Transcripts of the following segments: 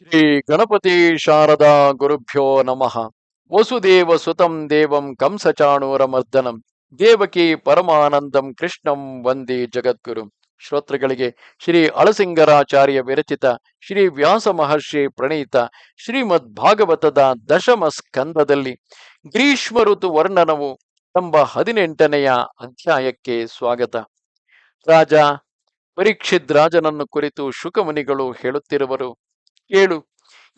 ಶ್ರೀ ಗಣಪತಿ ಶಾರದಾ ಗುರುಭ್ಯೋ ನಮಃ. ವಸುದೇವ ಸುತಂ ದೇವಂ ಕಂಸಚಾಣೂರಮರ್ದನಂ ದೇವಕಿ ಪರಮಾನಂದಂ ಕೃಷ್ಣಂ ವಂದೇ ಜಗದ್ಗುರು. ಶ್ರೋತೃಗಳಿಗೆ ಶ್ರೀ ಅಳಸಿಂಗರಾಚಾರ್ಯ ವಿರಚಿತ ಶ್ರೀ ವ್ಯಾಸ ಮಹರ್ಷಿ ಪ್ರಣೀತ ಶ್ರೀಮದ್ ಭಾಗವತದ ದಶಮ ಸ್ಕಂದದಲ್ಲಿ ಗ್ರೀಷ್ಮ ಋತು ವರ್ಣನವು ಎಂಬ ಹದಿನೆಂಟನೆಯ ಅಧ್ಯಾಯಕ್ಕೆ ಸ್ವಾಗತ. ರಾಜ ಪರೀಕ್ಷಿದ್ ರಾಜನನ್ನು ಕುರಿತು ಶುಕಮುನಿಗಳು ಹೇಳುತ್ತಿರುವರು ಕೇಳು.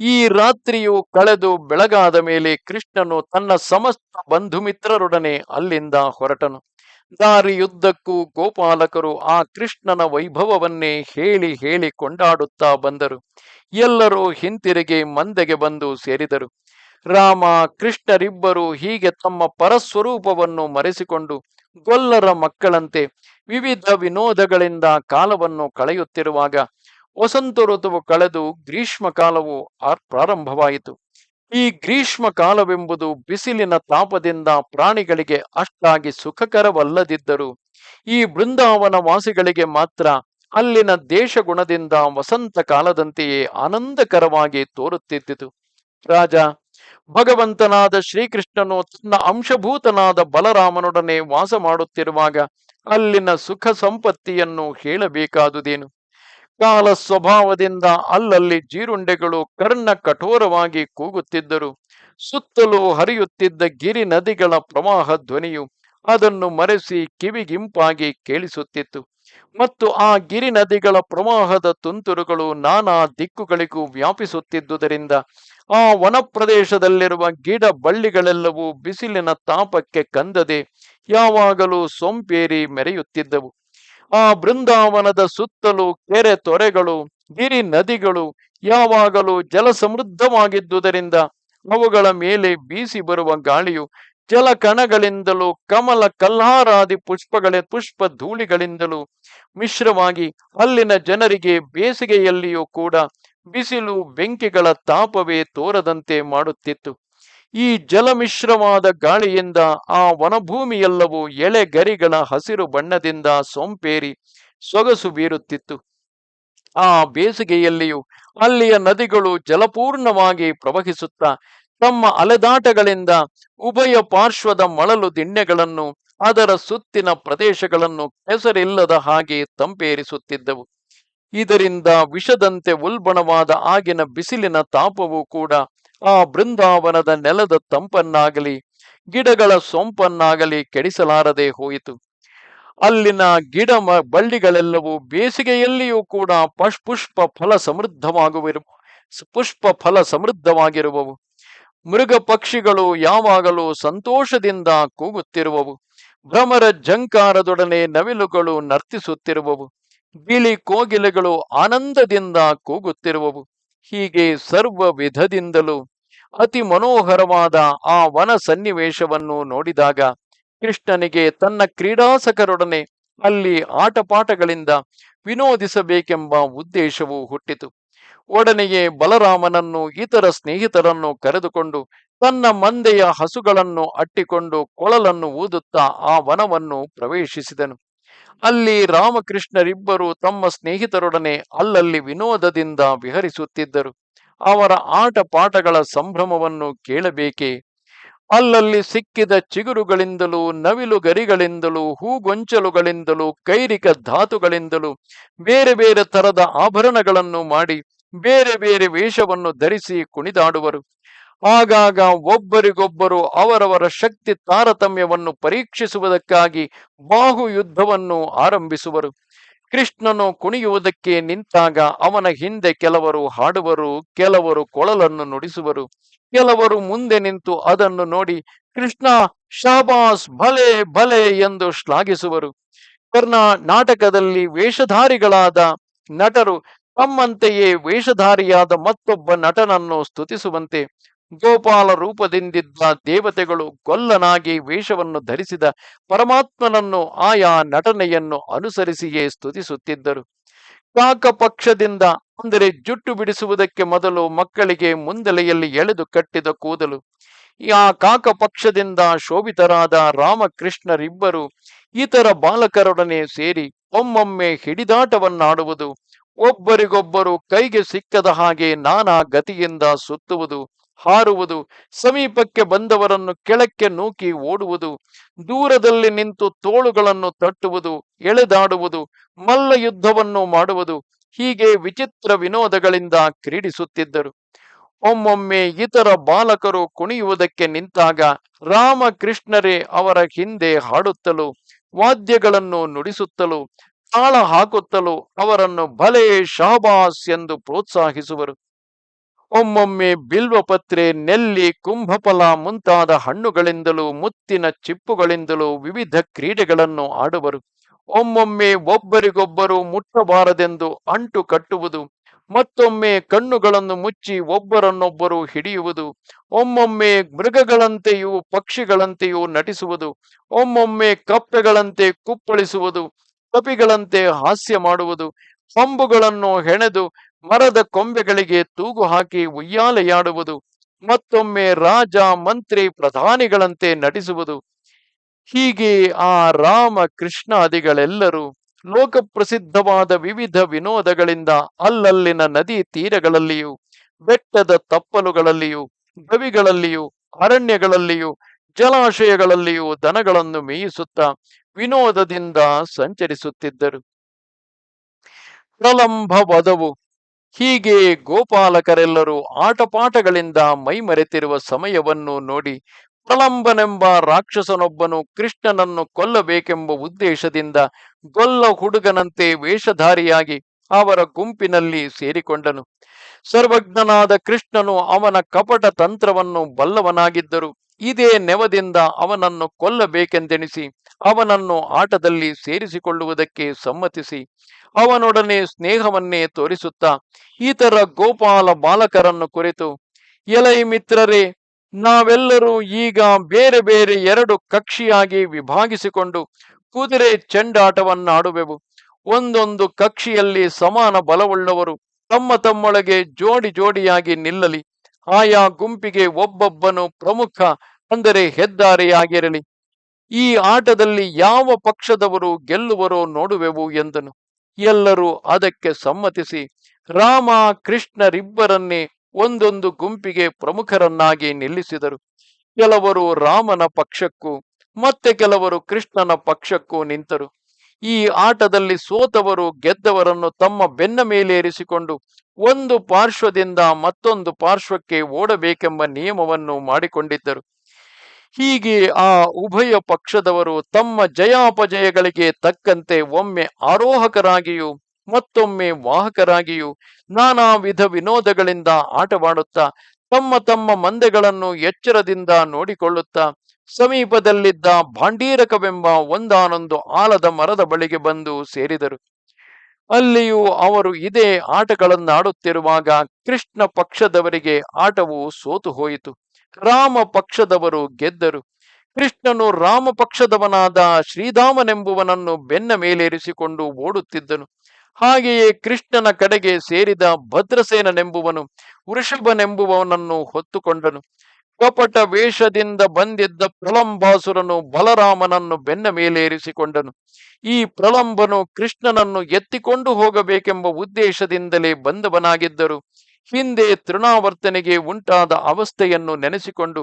ಈ ರಾತ್ರಿಯು ಕಳೆದು ಬೆಳಗಾದ ಮೇಲೆ ಕೃಷ್ಣನು ತನ್ನ ಸಮಸ್ತ ಬಂಧು ಮಿತ್ರರೊಡನೆ ಅಲ್ಲಿಂದ ಹೊರಟನು. ದಾರಿಯುದ್ದಕ್ಕೂ ಗೋಪಾಲಕರು ಆ ಕೃಷ್ಣನ ವೈಭವವನ್ನೇ ಹೇಳಿ ಹೇಳಿ ಕೊಂಡಾಡುತ್ತಾ ಬಂದರು. ಎಲ್ಲರೂ ಹಿಂತಿರುಗಿ ಮಂದೆಗೆ ಬಂದು ಸೇರಿದರು. ರಾಮ, ಕೃಷ್ಣರಿಬ್ಬರು ಹೀಗೆ ತಮ್ಮ ಪರಸ್ವರೂಪವನ್ನು ಮರೆಸಿಕೊಂಡು ಗೊಲ್ಲರ ಮಕ್ಕಳಂತೆ ವಿವಿಧ ವಿನೋದಗಳಿಂದ ಕಾಲವನ್ನು ಕಳೆಯುತ್ತಿರುವಾಗ ವಸಂತ ಋತುವು ಕಳೆದು ಗ್ರೀಷ್ಮ ಕಾಲವು ಪ್ರಾರಂಭವಾಯಿತು. ಈ ಗ್ರೀಷ್ಮ ಕಾಲವೆಂಬುದು ಬಿಸಿಲಿನ ತಾಪದಿಂದ ಪ್ರಾಣಿಗಳಿಗೆ ಅಷ್ಟಾಗಿ ಸುಖಕರವಲ್ಲದಿದ್ದರು, ಈ ಬೃಂದಾವನ ವಾಸಿಗಳಿಗೆ ಮಾತ್ರ ಅಲ್ಲಿನ ದೇಶಗುಣದಿಂದ ವಸಂತ ಕಾಲದಂತೆಯೇ ಆನಂದಕರವಾಗಿ ತೋರುತ್ತಿದ್ದಿತು. ರಾಜ, ಭಗವಂತನಾದ ಶ್ರೀಕೃಷ್ಣನು ತನ್ನ ಅಂಶಭೂತನಾದ ಬಲರಾಮನೊಡನೆ ವಾಸ ಮಾಡುತ್ತಿರುವಾಗ ಅಲ್ಲಿನ ಸುಖ ಸಂಪತ್ತಿಯನ್ನು ಹೇಳಬೇಕಾದುದೇನು? ಕಾಲ ಸ್ವಭಾವದಿಂದ ಅಲ್ಲಲ್ಲಿ ಜೀರುಂಡೆಗಳು ಕರ್ಣ ಕಠೋರವಾಗಿ ಕೂಗುತ್ತಿದ್ದರು. ಸುತ್ತಲೂ ಹರಿಯುತ್ತಿದ್ದ ಗಿರಿ ನದಿಗಳ ಪ್ರವಾಹ ಧ್ವನಿಯು ಅದನ್ನು ಮರೆಸಿ ಕಿವಿಗಿಂಪಾಗಿ ಕೇಳಿಸುತ್ತಿತ್ತು. ಮತ್ತು ಆ ಗಿರಿ ನದಿಗಳ ಪ್ರವಾಹದ ತುಂತುರುಗಳು ನಾನಾ ದಿಕ್ಕುಗಳಿಗೂ ವ್ಯಾಪಿಸುತ್ತಿದ್ದುದರಿಂದ ಆ ವನ ಪ್ರದೇಶದಲ್ಲಿರುವ ಗಿಡ ಬಳ್ಳಿಗಳೆಲ್ಲವೂ ಬಿಸಿಲಿನ ತಾಪಕ್ಕೆ ಕಂದದೆ ಯಾವಾಗಲೂ ಸೊಂಪೇರಿ ಮೆರೆಯುತ್ತಿದ್ದವು. ಆ ಬೃಂದಾವನದ ಸುತ್ತಲೂ ಕೆರೆ ತೊರೆಗಳು, ಗಿರಿ ನದಿಗಳು ಯಾವಾಗಲೂ ಜಲ ಸಮೃದ್ಧವಾಗಿದ್ದುದರಿಂದ ಅವುಗಳ ಮೇಲೆ ಬೀಸಿ ಬರುವ ಗಾಳಿಯು ಜಲ ಕಣಗಳಿಂದಲೂ ಕಮಲ ಕಲ್ಹಾರಾದಿ ಪುಷ್ಪಗಳ ಪುಷ್ಪ ಧೂಳಿಗಳಿಂದಲೂ ಮಿಶ್ರವಾಗಿ ಅಲ್ಲಿನ ಜನರಿಗೆ ಬೇಸಿಗೆಯಲ್ಲಿಯೂ ಕೂಡ ಬಿಸಿಲು ಬೆಂಕಿಗಳ ತಾಪವೇ ತೋರದಂತೆ ಮಾಡುತ್ತಿತ್ತು. ಈ ಜಲಮಿಶ್ರವಾದ ಗಾಳಿಯಿಂದ ಆ ವನಭೂಮಿಯೆಲ್ಲವೂ ಎಳೆ ಗರಿಗಳ ಹಸಿರು ಬಣ್ಣದಿಂದ ಸೊಂಪೇರಿ ಸೊಗಸು ಬೀರುತ್ತಿತ್ತು. ಆ ಬೇಸಿಗೆಯಲ್ಲಿಯೂ ಅಲ್ಲಿಯ ನದಿಗಳು ಜಲಪೂರ್ಣವಾಗಿ ಪ್ರವಹಿಸುತ್ತಾ ತಮ್ಮ ಅಲೆದಾಟಗಳಿಂದ ಉಭಯ ಪಾರ್ಶ್ವದ ಮಳಲು ದಿಣ್ಣೆಗಳನ್ನು ಅದರ ಸುತ್ತಿನ ಪ್ರದೇಶಗಳನ್ನು ಹೆಸರಿಲ್ಲದ ಹಾಗೆ ತಂಪೇರಿಸುತ್ತಿದ್ದವು. ಇದರಿಂದ ವಿಷದಂತೆ ಉಲ್ಬಣವಾದ ಆಗಿನ ಬಿಸಿಲಿನ ತಾಪವೂ ಕೂಡ ಆ ಬೃಂದಾವನದ ನೆಲದ ತಂಪನ್ನಾಗಲಿ, ಗಿಡಗಳ ಸೊಂಪನ್ನಾಗಲಿ ಕೆಡಿಸಲಾರದೆ ಹೋಯಿತು. ಅಲ್ಲಿನ ಗಿಡ ಬಳ್ಳಿಗಳೆಲ್ಲವೂ ಬೇಸಿಗೆಯಲ್ಲಿಯೂ ಕೂಡ ಪಶ್ ಪುಷ್ಪ ಫಲ ಸಮೃದ್ಧವಾಗುವಿರು, ಪುಷ್ಪ ಫಲ ಸಮೃದ್ಧವಾಗಿರುವವು. ಮೃಗ ಪಕ್ಷಿಗಳು ಯಾವಾಗಲೂ ಸಂತೋಷದಿಂದ ಕೂಗುತ್ತಿರುವವು. ಭ್ರಮರ ಜಂಕಾರದೊಡನೆ ನವಿಲುಗಳು ನರ್ತಿಸುತ್ತಿರುವವು. ಬಿಳಿ ಕೋಗಿಲೆಗಳು ಆನಂದದಿಂದ ಕೂಗುತ್ತಿರುವವು. ಹೀಗೆ ಸರ್ವ ವಿಧದಿಂದಲೂ ಅತಿ ಮನೋಹರವಾದ ಆ ವನ ಸನ್ನಿವೇಶವನ್ನು ನೋಡಿದಾಗ ಕೃಷ್ಣನಿಗೆ ತನ್ನ ಕ್ರೀಡಾಸಕರೊಡನೆ ಅಲ್ಲಿ ಆಟಪಾಠಗಳಿಂದ ವಿನೋದಿಸಬೇಕೆಂಬ ಉದ್ದೇಶವು ಹುಟ್ಟಿತು. ಒಡನೆಗೆ ಬಲರಾಮನನ್ನು, ಇತರ ಸ್ನೇಹಿತರನ್ನು ಕರೆದುಕೊಂಡು ತನ್ನ ಮಂದೆಯ ಹಸುಗಳನ್ನು ಅಟ್ಟಿಕೊಂಡು ಕೊಳಲನ್ನು ಊದುತ್ತಾ ಆ ವನವನ್ನು ಪ್ರವೇಶಿಸಿದನು. ಅಲ್ಲಿ ರಾಮಕೃಷ್ಣರಿಬ್ಬರು ತಮ್ಮ ಸ್ನೇಹಿತರೊಡನೆ ಅಲ್ಲಲ್ಲಿ ವಿನೋದದಿಂದ ವಿಹರಿಸುತ್ತಿದ್ದರು. ಅವರ ಆಟ ಪಾಠಗಳ ಸಂಭ್ರಮವನ್ನು ಕೇಳಬೇಕೆ? ಅಲ್ಲಲ್ಲಿ ಸಿಕ್ಕಿದ ಚಿಗುರುಗಳಿಂದಲೂ, ನವಿಲು ಗರಿಗಳಿಂದಲೂ ಹೂಗೊಂಚಲುಗಳಿಂದಲೂ ಕೈರಿಕ ಧಾತುಗಳಿಂದಲೂ ಬೇರೆ ಬೇರೆ ತರದ ಆಭರಣಗಳನ್ನು ಮಾಡಿ ಬೇರೆ ಬೇರೆ ವೇಷವನ್ನು ಧರಿಸಿ ಕುಣಿದಾಡುವರು. ಆಗಾಗ ಒಬ್ಬರಿಗೊಬ್ಬರು ಅವರವರ ಶಕ್ತಿ ತಾರತಮ್ಯವನ್ನು ಪರೀಕ್ಷಿಸುವುದಕ್ಕಾಗಿ ಬಾಹು ಯುದ್ಧವನ್ನು ಆರಂಭಿಸುವರು. ಕೃಷ್ಣನು ಕುಣಿಯುವುದಕ್ಕೆ ನಿಂತಾಗ ಅವನ ಹಿಂದೆ ಕೆಲವರು ಹಾಡುವರು, ಕೆಲವರು ಕೊಳಲನ್ನು ನುಡಿಸುವರು, ಕೆಲವರು ಮುಂದೆ ನಿಂತು ಅದನ್ನು ನೋಡಿ, ಕೃಷ್ಣ ಶಾಬಾಸ್ ಭಲೆ ಭಲೆ ಎಂದು ಶ್ಲಾಘಿಸುವರು. ಕರ್ನಾ ನಾಟಕದಲ್ಲಿ ವೇಷಧಾರಿಗಳಾದ ನಟರು ತಮ್ಮಂತೆಯೇ ವೇಷಧಾರಿಯಾದ ಮತ್ತೊಬ್ಬ ನಟನನ್ನು ಸ್ತುತಿಸುವಂತೆ ಗೋಪಾಲ ರೂಪದಿಂದಿದ್ದ ದೇವತೆಗಳು ಗೊಲ್ಲನಾಗಿ ವೇಷವನ್ನು ಧರಿಸಿದ ಪರಮಾತ್ಮನನ್ನು ಆಯಾ ನಟನೆಯನ್ನು ಅನುಸರಿಸಿಯೇ ಸ್ತುತಿಸುತ್ತಿದ್ದರು. ಕಾಕಪಕ್ಷದಿಂದ ಅಂದರೆ ಜುಟ್ಟು ಬಿಡಿಸುವುದಕ್ಕೆ ಮೊದಲು ಮಕ್ಕಳಿಗೆ ಮುಂದಲೆಯಲ್ಲಿ ಎಳೆದು ಕಟ್ಟಿದ ಕೂದಲು. ಆ ಕಾಕಪಕ್ಷದಿಂದ ಶೋಭಿತರಾದ ರಾಮಕೃಷ್ಣರಿಬ್ಬರು ಇತರ ಬಾಲಕರೊಡನೆ ಸೇರಿ ಒಮ್ಮೊಮ್ಮೆ ಹಿಡಿದಾಟವನ್ನಾಡುವುದು, ಒಬ್ಬರಿಗೊಬ್ಬರು ಕೈಗೆ ಸಿಕ್ಕದ ಹಾಗೆ ನಾನಾ ಗತಿಯಿಂದ ಸುತ್ತುವುದು ಹಾರುವುದು, ಸಮೀಪಕ್ಕೆ ಬಂದವರನ್ನು ಕೆಳಕ್ಕೆ ನೂಕಿ ಓಡುವುದು, ದೂರದಲ್ಲಿ ನಿಂತು ತೋಳುಗಳನ್ನು ತಟ್ಟುವುದು, ಎಳೆದಾಡುವುದು ಮಲ್ಲ ಯುದ್ಧವನ್ನು ಮಾಡುವುದು, ಹೀಗೆ ವಿಚಿತ್ರ ವಿನೋದಗಳಿಂದ ಕ್ರೀಡಿಸುತ್ತಿದ್ದರು. ಒಮ್ಮೊಮ್ಮೆ ಇತರ ಬಾಲಕರು ಕುಣಿಯುವುದಕ್ಕೆ ನಿಂತಾಗ ರಾಮಕೃಷ್ಣರೇ ಅವರ ಹಿಂದೆ ಹಾಡುತ್ತಲೂ, ವಾದ್ಯಗಳನ್ನು ನುಡಿಸುತ್ತಲೂ, ತಾಳ ಹಾಕುತ್ತಲೂ ಅವರನ್ನು ಭಲೇ ಶಾಬಾಸ್ ಎಂದು ಪ್ರೋತ್ಸಾಹಿಸುವರು. ಒಮ್ಮೊಮ್ಮೆ ಬಿಲ್ವಪತ್ರೆ ನೆಲ್ಲಿ ಕುಂಭಫಲ ಮುಂತಾದ ಹಣ್ಣುಗಳಿಂದಲೂ ಮುತ್ತಿನ ಚಿಪ್ಪುಗಳಿಂದಲೂ ವಿವಿಧ ಕ್ರೀಡೆಗಳನ್ನು ಆಡುವರು. ಒಮ್ಮೊಮ್ಮೆ ಒಬ್ಬರಿಗೊಬ್ಬರು ಮುಟ್ಟಬಾರದೆಂದು ಅಂಟು ಕಟ್ಟುವುದು. ಮತ್ತೊಮ್ಮೆ ಕಣ್ಣುಗಳನ್ನು ಮುಚ್ಚಿ ಒಬ್ಬರನ್ನೊಬ್ಬರು ಹಿಡಿಯುವುದು. ಒಮ್ಮೊಮ್ಮೆ ಮೃಗಗಳಂತೆಯೂ ಪಕ್ಷಿಗಳಂತೆಯೂ ನಟಿಸುವುದು. ಒಮ್ಮೊಮ್ಮೆ ಕಪ್ಪೆಗಳಂತೆ ಕುಪ್ಪಳಿಸುವುದು. ಕಪಿಗಳಂತೆ ಹಾಸ್ಯ ಮಾಡುವುದು. ಕೊಂಬುಗಳನ್ನು ಹೆಣೆದು ಮರದ ಕೊಂಬೆಗಳಿಗೆ ತೂಗು ಹಾಕಿ ಉಯ್ಯಾಲೆಯಾಡುವುದು, ಮತ್ತೊಮ್ಮೆ ರಾಜ ಮಂತ್ರಿ ಪ್ರಧಾನಿಗಳಂತೆ ನಟಿಸುವುದು. ಹೀಗೆ ಆ ರಾಮ ಕೃಷ್ಣಾದಿಗಳೆಲ್ಲರೂ ಲೋಕಪ್ರಸಿದ್ಧವಾದ ವಿವಿಧ ವಿನೋದಗಳಿಂದ ಅಲ್ಲಲ್ಲಿನ ನದಿ ತೀರಗಳಲ್ಲಿಯೂ, ಬೆಟ್ಟದ ತಪ್ಪಲುಗಳಲ್ಲಿಯೂ, ಗವಿಗಳಲ್ಲಿಯೂ, ಅರಣ್ಯಗಳಲ್ಲಿಯೂ, ಜಲಾಶಯಗಳಲ್ಲಿಯೂ ದನಗಳನ್ನು ಮೇಯಿಸುತ್ತಾ ವಿನೋದದಿಂದ ಸಂಚರಿಸುತ್ತಿದ್ದರು. ಪ್ರಲಂಭ ವಧವು ಹೀಗೆ ಗೋಪಾಲಕರೆಲ್ಲರೂ ಆಟಪಾಠಗಳಿಂದ ಮೈಮರೆತಿರುವ ಸಮಯವನ್ನು ನೋಡಿ ಪ್ರಲಂಬನೆಂಬ ರಾಕ್ಷಸನೊಬ್ಬನು ಕೃಷ್ಣನನ್ನು ಕೊಲ್ಲಬೇಕೆಂಬ ಉದ್ದೇಶದಿಂದ ಗೊಲ್ಲ ಹುಡುಗನಂತೆ ವೇಷಧಾರಿಯಾಗಿ ಅವರ ಗುಂಪಿನಲ್ಲಿ ಸೇರಿಕೊಂಡನು. ಸರ್ವಜ್ಞನಾದ ಕೃಷ್ಣನು ಅವನ ಕಪಟ ತಂತ್ರವನ್ನು ಬಲ್ಲವನಾಗಿದ್ದರು. ಇದೇ ನೆವದಿಂದ ಅವನನ್ನು ಕೊಲ್ಲಬೇಕೆಂದೆಣಿಸಿ ಅವನನ್ನು ಆಟದಲ್ಲಿ ಸೇರಿಸಿಕೊಳ್ಳುವುದಕ್ಕೆ ಸಮ್ಮತಿಸಿ, ಅವನೊಡನೆ ಸ್ನೇಹವನ್ನೇ ತೋರಿಸುತ್ತಾ ಇತರ ಗೋಪಾಲ ಬಾಲಕರನ್ನು ಕುರಿತು, ಎಲೈ ಮಿತ್ರರೇ, ನಾವೆಲ್ಲರೂ ಈಗ ಬೇರೆ ಬೇರೆ ಎರಡು ಕಕ್ಷಿಯಾಗಿ ವಿಭಾಗಿಸಿಕೊಂಡು ಕುದುರೆ ಚೆಂಡಾಟವನ್ನಾಡುವೆವು. ಒಂದೊಂದು ಕಕ್ಷಿಯಲ್ಲಿ ಸಮಾನ ಬಲವುಳ್ಳವರು ತಮ್ಮ ತಮ್ಮೊಳಗೆ ಜೋಡಿ ಜೋಡಿಯಾಗಿ ನಿಲ್ಲಲಿ. ಆಯಾ ಗುಂಪಿಗೆ ಒಬ್ಬೊಬ್ಬನು ಪ್ರಮುಖ, ಅಂದರೆ ಹೆದ್ದಾರಿಯಾಗಿರಲಿ. ಈ ಆಟದಲ್ಲಿ ಯಾವ ಪಕ್ಷದವರು ಗೆಲ್ಲುವರೋ ನೋಡುವೆವು ಎಂದನು. ಎಲ್ಲರೂ ಅದಕ್ಕೆ ಸಮ್ಮತಿಸಿ ರಾಮ ಕೃಷ್ಣರಿಬ್ಬರನ್ನೇ ಒಂದೊಂದು ಗುಂಪಿಗೆ ಪ್ರಮುಖರನ್ನಾಗಿ ನಿಲ್ಲಿಸಿದರು. ಕೆಲವರು ರಾಮನ ಪಕ್ಷಕ್ಕೂ ಮತ್ತೆ ಕೆಲವರು ಕೃಷ್ಣನ ಪಕ್ಷಕ್ಕೂ ನಿಂತರು. ಈ ಆಟದಲ್ಲಿ ಸೋತವರು ಗೆದ್ದವರನ್ನು ತಮ್ಮ ಬೆನ್ನ ಮೇಲೇರಿಸಿಕೊಂಡು ಒಂದು ಪಾರ್ಶ್ವದಿಂದ ಮತ್ತೊಂದು ಪಾರ್ಶ್ವಕ್ಕೆ ಓಡಬೇಕೆಂಬ ನಿಯಮವನ್ನು ಮಾಡಿಕೊಂಡಿದ್ದರು. ಹೀಗೆ ಆ ಉಭಯ ಪಕ್ಷದವರು ತಮ್ಮ ಜಯಾಪಜಯಗಳಿಗೆ ತಕ್ಕಂತೆ ಒಮ್ಮೆ ಆರೋಹಕರಾಗಿಯೂ, ಮತ್ತೊಮ್ಮೆ ವಾಹಕರಾಗಿಯೂ ನಾನಾ ವಿಧ ವಿನೋದಗಳಿಂದ ಆಟವಾಡುತ್ತಾ, ತಮ್ಮ ತಮ್ಮ ಮಂದೆಗಳನ್ನು ಎಚ್ಚರದಿಂದ ನೋಡಿಕೊಳ್ಳುತ್ತಾ, ಸಮೀಪದಲ್ಲಿದ್ದ ಭಾಂಡೀರಕವೆಂಬ ಒಂದಾನೊಂದು ಆಲದ ಮರದ ಬಳಿಗೆ ಬಂದು ಸೇರಿದರು. ಅಲ್ಲಿಯೂ ಅವರು ಇದೇ ಆಟಗಳನ್ನಾಡುತ್ತಿರುವಾಗ ಕೃಷ್ಣ ಪಕ್ಷದವರಿಗೆ ಆಟವು ಸೋತು ಹೋಯಿತು. ರಾಮ ಪಕ್ಷದವರು ಗೆದ್ದರು. ಕೃಷ್ಣನು ರಾಮ ಪಕ್ಷದವನಾದ ಶ್ರೀಧಾಮನೆಂಬುವನನ್ನು ಬೆನ್ನ ಮೇಲೇರಿಸಿಕೊಂಡು ಓಡುತ್ತಿದ್ದನು. ಹಾಗೆಯೇ ಕೃಷ್ಣನ ಕಡೆಗೆ ಸೇರಿದ ಭದ್ರಸೇನನೆಂಬುವನು ವೃಷಭನೆಂಬುವನನ್ನು ಹೊತ್ತುಕೊಂಡನು. ಕಪಟ ವೇಷದಿಂದ ಬಂದಿದ್ದ ಪ್ರಲಂಬಾಸುರನು ಬಲರಾಮನನ್ನು ಬೆನ್ನ ಮೇಲೇರಿಸಿಕೊಂಡನು. ಈ ಪ್ರಲಂಬನು ಕೃಷ್ಣನನ್ನು ಎತ್ತಿಕೊಂಡು ಹೋಗಬೇಕೆಂಬ ಉದ್ದೇಶದಿಂದಲೇ ಬಂದವನಾಗಿದ್ದರು. ಹಿಂದೆ ತೃಣಾವರ್ತನೆಗೆ ಉಂಟಾದ ಅವಸ್ಥೆಯನ್ನು ನೆನೆಸಿಕೊಂಡು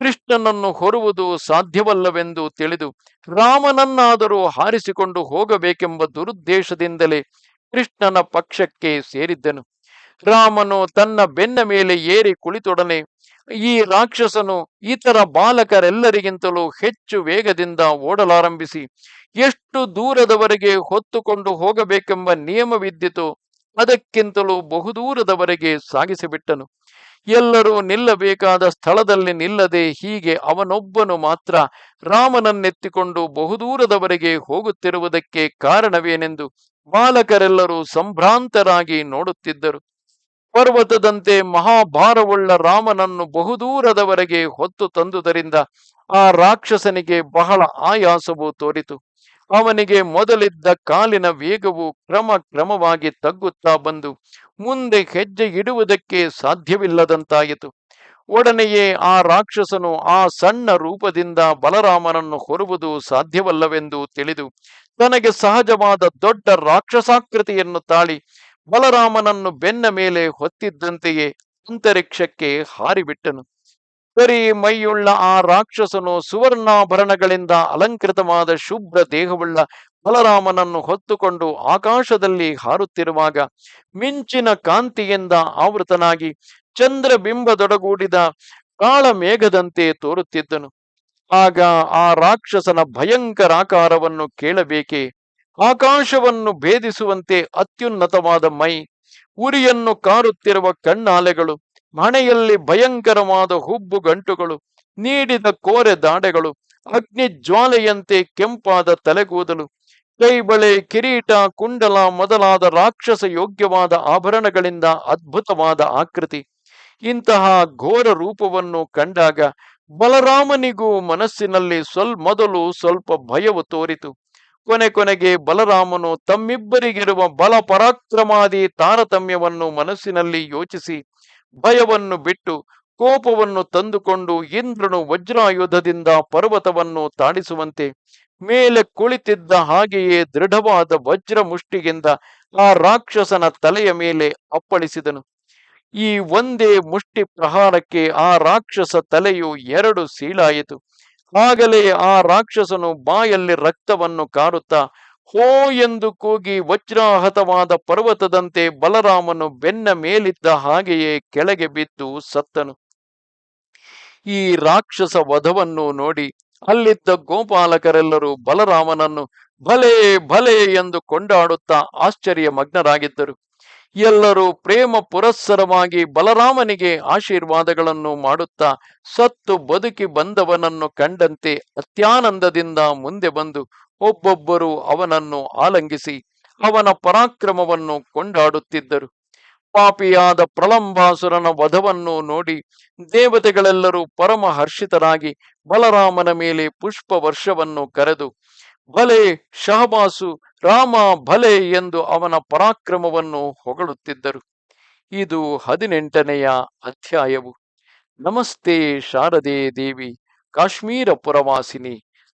ಕೃಷ್ಣನನ್ನು ಹೊರುವುದು ಸಾಧ್ಯವಲ್ಲವೆಂದು ತಿಳಿದು ರಾಮನನ್ನಾದರೂ ಹಾರಿಸಿಕೊಂಡು ಹೋಗಬೇಕೆಂಬ ದುರುದ್ದೇಶದಿಂದಲೇ ಕೃಷ್ಣನ ಪಕ್ಷಕ್ಕೆ ಸೇರಿದ್ದನು. ರಾಮನು ತನ್ನ ಬೆನ್ನ ಮೇಲೆ ಏರಿ ಕುಳಿತೊಡನೆ ಈ ರಾಕ್ಷಸನು ಇತರ ಬಾಲಕರೆಲ್ಲರಿಗಿಂತಲೂ ಹೆಚ್ಚು ವೇಗದಿಂದ ಓಡಲಾರಂಭಿಸಿ ಎಷ್ಟು ದೂರದವರೆಗೆ ಹೊತ್ತುಕೊಂಡು ಹೋಗಬೇಕೆಂಬ ನಿಯಮವಿದ್ದಿತು ಅದಕ್ಕಿಂತಲೂ ಬಹುದೂರದವರೆಗೆ ಸಾಗಿಸಿಬಿಟ್ಟನು. ಎಲ್ಲರೂ ನಿಲ್ಲಬೇಕಾದ ಸ್ಥಳದಲ್ಲಿ ನಿಲ್ಲದೆ ಹೀಗೆ ಅವನೊಬ್ಬನು ಮಾತ್ರ ರಾಮನನ್ನೆತ್ತಿಕೊಂಡು ಬಹುದೂರದವರೆಗೆ ಹೋಗುತ್ತಿರುವುದಕ್ಕೆ ಕಾರಣವೇನೆಂದು ಬಾಲಕರೆಲ್ಲರೂ ಸಂಭ್ರಾಂತರಾಗಿ ನೋಡುತ್ತಿದ್ದರು. ಪರ್ವತದಂತೆ ಮಹಾಭಾರವುಳ್ಳ ರಾಮನನ್ನು ಬಹುದೂರದವರೆಗೆ ಹೊತ್ತು ತಂದುದರಿಂದ ಆ ರಾಕ್ಷಸನಿಗೆ ಬಹಳ ಆಯಾಸವು ತೋರಿತು. ಅವನಿಗೆ ಮೊದಲಿದ್ದ ಕಾಲಿನ ವೇಗವು ಕ್ರಮ ಕ್ರಮವಾಗಿ ತಗ್ಗುತ್ತಾ ಬಂದು ಮುಂದೆ ಹೆಜ್ಜೆ ಇಡುವುದಕ್ಕೆ ಸಾಧ್ಯವಿಲ್ಲದಂತಾಯಿತು. ಒಡನೆಯೇ ಆ ರಾಕ್ಷಸನು ಆ ಸಣ್ಣ ರೂಪದಿಂದ ಬಲರಾಮನನ್ನು ಹೊರುವುದು ಸಾಧ್ಯವಲ್ಲವೆಂದು ತಿಳಿದು ತನಗೆ ಸಹಜವಾದ ದೊಡ್ಡ ರಾಕ್ಷಸಾಕೃತಿಯನ್ನು ತಾಳಿ ಬಲರಾಮನನ್ನು ಬೆನ್ನ ಮೇಲೆ ಹೊತ್ತಿದ್ದಂತೆಯೇ ಅಂತರಿಕ್ಷಕ್ಕೆ ಹಾರಿಬಿಟ್ಟನು. ಕರಿ ಮೈಯುಳ್ಳ ಆ ರಾಕ್ಷಸನು ಸುವರ್ಣಾಭರಣಗಳಿಂದ ಅಲಂಕೃತವಾದ ಶುಭ್ರ ದೇಹವುಳ್ಳ ಬಲರಾಮನನ್ನು ಹೊತ್ತುಕೊಂಡು ಆಕಾಶದಲ್ಲಿ ಹಾರುತ್ತಿರುವಾಗ ಮಿಂಚಿನ ಕಾಂತಿಯಿಂದ ಆವೃತನಾಗಿ ಚಂದ್ರಬಿಂಬದೊಡಗೂಡಿದ ಕಾಳ ಮೇಘದಂತೆ ತೋರುತ್ತಿದ್ದನು. ಆಗ ಆ ರಾಕ್ಷಸನ ಭಯಂಕರಾಕಾರವನ್ನು ಕೇಳಬೇಕೆ? ಆಕಾಶವನ್ನು ಭೇದಿಸುವಂತೆ ಅತ್ಯುನ್ನತವಾದ ಮೈ, ಉರಿಯನ್ನು ಕಾರುತ್ತಿರುವ ಕಣ್ಣಾಲೆಗಳು ಹಣೆಯಲ್ಲಿ ಭಯಂಕರವಾದ ಹುಬ್ಬು ಗಂಟುಗಳು, ನೀಡಿದ ಕೋರೆ ದಾಡೆಗಳು, ಅಗ್ನಿ ಜ್ವಾಲೆಯಂತೆ ಕೆಂಪಾದ ತಲೆಗೂದಲು ಕೈಬಳೆ ಕಿರೀಟ, ಕುಂಡಲ ಮೊದಲಾದ ರಾಕ್ಷಸ ಯೋಗ್ಯವಾದ ಆಭರಣಗಳಿಂದ ಅದ್ಭುತವಾದ ಆಕೃತಿ. ಇಂತಹ ಘೋರ ರೂಪವನ್ನು ಕಂಡಾಗ ಬಲರಾಮನಿಗೂ ಮನಸ್ಸಿನಲ್ಲಿ ಸ್ವಲ್ಪ ಮೊದಲು ಸ್ವಲ್ಪ ಭಯವು ತೋರಿತು. ಕೊನೆ ಕೊನೆಗೆ ಬಲರಾಮನು ತಮ್ಮಿಬ್ಬರಿಗಿರುವ ಬಲ ಪರಾಕ್ರಮಾದಿ ತಾರತಮ್ಯವನ್ನು ಮನಸ್ಸಿನಲ್ಲಿ ಯೋಚಿಸಿ ಭಯವನ್ನು ಬಿಟ್ಟು ಕೋಪವನ್ನು ತಂದುಕೊಂಡು ಇಂದ್ರನು ವಜ್ರಾಯುಧದಿಂದ ಪರ್ವತವನ್ನು ತಾಡಿಸುವಂತೆ ಮೇಲೆ ಕುಳಿತಿದ್ದ ಹಾಗೆಯೇ ದೃಢವಾದ ವಜ್ರ ಮುಷ್ಟಿಯಿಂದ ಆ ರಾಕ್ಷಸನ ತಲೆಯ ಮೇಲೆ ಅಪ್ಪಳಿಸಿದನು. ಈ ಒಂದೇ ಮುಷ್ಟಿ ಪ್ರಹಾರಕ್ಕೆ ಆ ರಾಕ್ಷಸ ತಲೆಯು ಎರಡು ಸೀಳಾಯಿತು. ಆಗಲೇ ಆ ರಾಕ್ಷಸನು ಬಾಯಲ್ಲಿ ರಕ್ತವನ್ನು ಕಾರುತ್ತಾ ಹೋ ಎಂದು ಕೂಗಿ ವಜ್ರಾಹತವಾದ ಪರ್ವತದಂತೆ ಬಲರಾಮನು ಬೆನ್ನ ಮೇಲಿದ್ದ ಹಾಗೆಯೇ ಕೆಳಗೆ ಬಿದ್ದು ಸತ್ತನು. ಈ ರಾಕ್ಷಸ ವಧವನ್ನು ನೋಡಿ ಅಲ್ಲಿದ್ದ ಗೋಪಾಲಕರೆಲ್ಲರೂ ಬಲರಾಮನನ್ನು ಭಲೆ ಭಲೆ ಎಂದು ಕೊಂಡಾಡುತ್ತಾ ಆಶ್ಚರ್ಯ ಮಗ್ನರಾಗಿದ್ದರು ಎಲ್ಲರೂ ಪ್ರೇಮ ಪುರಸ್ಸರವಾಗಿ ಬಲರಾಮನಿಗೆ ಆಶೀರ್ವಾದಗಳನ್ನು ಮಾಡುತ್ತಾ ಸತ್ತು ಬದುಕಿ ಬಂದವನನ್ನು ಕಂಡಂತೆ ಅತ್ಯಾನಂದದಿಂದ ಮುಂದೆ ಬಂದು ಒಬ್ಬೊಬ್ಬರು ಅವನನ್ನು ಆಲಂಗಿಸಿ ಅವನ ಪರಾಕ್ರಮವನ್ನು ಕೊಂಡಾಡುತ್ತಿದ್ದರು. ಪಾಪಿಯಾದ ಪ್ರಲಂಬಾಸುರನ ವಧವನ್ನು ನೋಡಿ ದೇವತೆಗಳೆಲ್ಲರೂ ಪರಮ ಹರ್ಷಿತರಾಗಿ ಬಲರಾಮನ ಮೇಲೆ ಪುಷ್ಪ ವರ್ಷವನ್ನು ಕರೆದು ಭಲೆ ಶಹಬಾಸು, ರಾಮ ಭಲೆ ಎಂದು ಅವನ ಪರಾಕ್ರಮವನ್ನು ಹೊಗಳುತ್ತಿದ್ದರು. ಇದು ಹದಿನೆಂಟನೆಯ ಅಧ್ಯಾಯವು. ನಮಸ್ತೆ ಶಾರದೆ ದೇವಿ, ಕಾಶ್ಮೀರ ಪುರವಾಸಿನಿ.